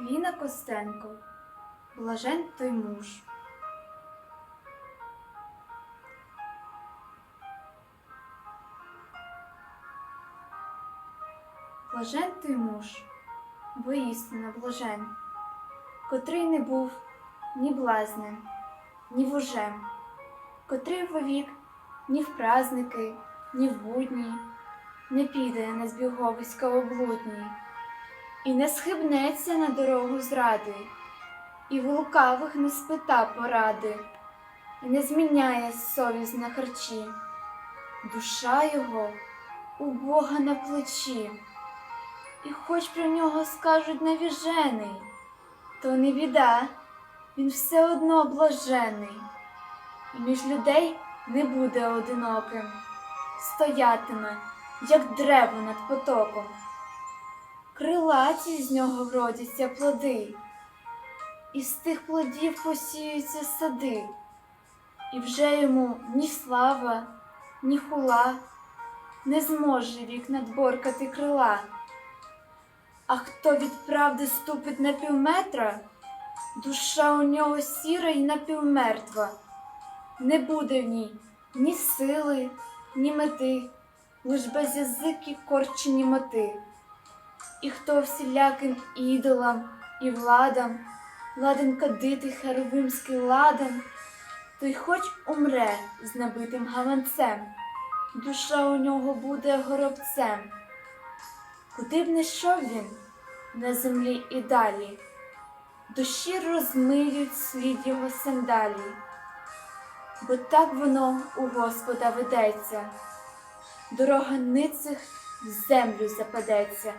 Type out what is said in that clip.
Ліна Костенко. Блажен той муж. Блажен той муж, воістину блажен, котрий не був ні блазнем, ні вужем, котрий вовік ні в праздники, ні в будні, не піде на збіговиська облудні, і не схибнеться на дорогу зради, і в лукавих не спита поради, і не зміняє совість на харчі, душа його у Бога на плечі. І хоч про нього скажуть навіжений, то не біда, він все одно блажений, і між людей не буде одиноким, стоятиме, як древо над потоком. Крилаті з нього вродяться плоди, і з тих плодів посіються сади, і вже йому ні слава, ні хула не зможе вік надборкати крила. А хто від правди ступить на півметра, душа у нього сіра й напівмертва. Не буде в ній ні сили, ні мети, лиш без язики корчені моти. І хто всіляким ідолам і владам ладен кадити херовимський ладан, той хоч умре з набитим гаванцем, душа у нього буде горобцем. Куди б не йшов він на землі і далі, душі розмиють слід його сандалі, бо так воно у Господа ведеться, дорога ницих в землю западеться.